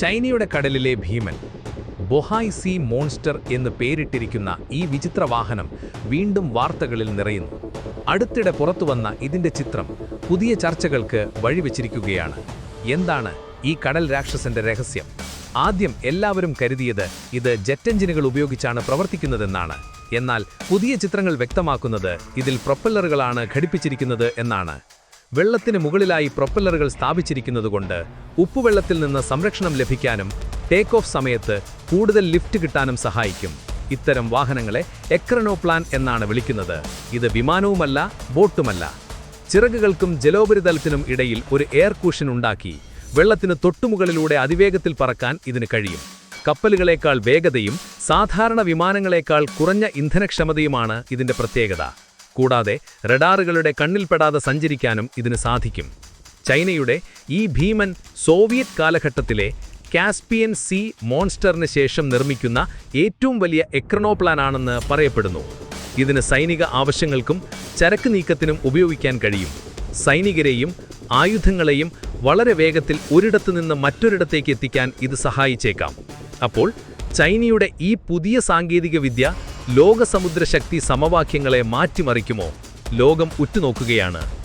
ചൈനയുടെ കടലിലെ ഭീമൻ ബൊഹായ് C monster എന്ന് പേരിട്ടിരിക്കുന്ന ഈ വിചിത്ര വാഹനം വീണ്ടും വാർത്തകളിൽ നിറയുന്നു. അടുത്തിടെ പുറത്തുവന്ന ഇതിന്റെ ചിത്രം പുതിയ ചർച്ചകൾക്ക് വഴിവെച്ചിരിക്കുകയാണ്. എന്താണ് ഈ കടൽ രാക്ഷസന്റെ രഹസ്യം? ആദ്യം എല്ലാവരും കരുതിയത് ഇത് ജെറ്റ് എഞ്ചിനുകൾ ഉപയോഗിച്ചാണ് പ്രവർത്തിക്കുന്നതെന്നാണ്. എന്നാൽ പുതിയ ചിത്രങ്ങൾ വ്യക്തമാക്കുന്നത് ഇതിൽ പ്രൊപ്പല്ലറുകളാണ് ഘടിപ്പിച്ചിരിക്കുന്നത് എന്നാണ്. വെള്ളത്തിന് മുകളിലായി പ്രൊപ്പല്ലറുകൾ സ്ഥാപിച്ചിരിക്കുന്നതുകൊണ്ട് ഉപ്പുവെള്ളത്തിൽ നിന്ന് സംരക്ഷണം ലഭിക്കാനും ടേക്ക് ഓഫ് സമയത്ത് കൂടുതൽ ലിഫ്റ്റ് കിട്ടാനും സഹായിക്കും. ഇത്തരം വാഹനങ്ങളെ എക്രനോപ്ലാൻ എന്നാണ് വിളിക്കുന്നത്. ഇത് വിമാനവുമല്ല ബോട്ടുമല്ല. ചിറകുകൾക്കും ജലോപരിതലത്തിനും ഇടയിൽ ഒരു എയർ കൂഷൻ ഉണ്ടാക്കി വെള്ളത്തിന് തൊട്ടുമുകളിലൂടെ അതിവേഗത്തിൽ പറക്കാൻ ഇതിന് കഴിയും. കപ്പലുകളേക്കാൾ വേഗതയും സാധാരണ വിമാനങ്ങളേക്കാൾ കുറഞ്ഞ ഇന്ധനക്ഷമതയുമാണ് ഇതിന്റെ പ്രത്യേകത. കൂടാതെ റഡാറുകളുടെ കണ്ണിൽപ്പെടാതെ സഞ്ചരിക്കാനും ഇതിന് സാധിക്കും. ചൈനയുടെ ഈ ഭീമൻ സോവിയറ്റ് കാലഘട്ടത്തിലെ കാസ്പിയൻ സി മോൺസ്റ്ററിന് ശേഷം നിർമ്മിക്കുന്ന ഏറ്റവും വലിയ എക്രണോപ്ലാൻ ആണെന്ന് പറയപ്പെടുന്നു. ഇതിന് സൈനിക ആവശ്യങ്ങൾക്കും ചരക്ക് നീക്കത്തിനും ഉപയോഗിക്കാൻ കഴിയും. സൈനികരെയും ആയുധങ്ങളെയും വളരെ വേഗത്തിൽ ഒരിടത്തു നിന്ന് മറ്റൊരിടത്തേക്ക് എത്തിക്കാൻ ഇത് സഹായിച്ചേക്കാം. അപ്പോൾ ചൈനയുടെ ഈ പുതിയ സാങ്കേതികവിദ്യ ലോകസമുദ്രശക്തി സമവാക്യങ്ങളെ മാറ്റിമറിക്കുമോ? ലോകം ഉറ്റുനോക്കുകയാണ്.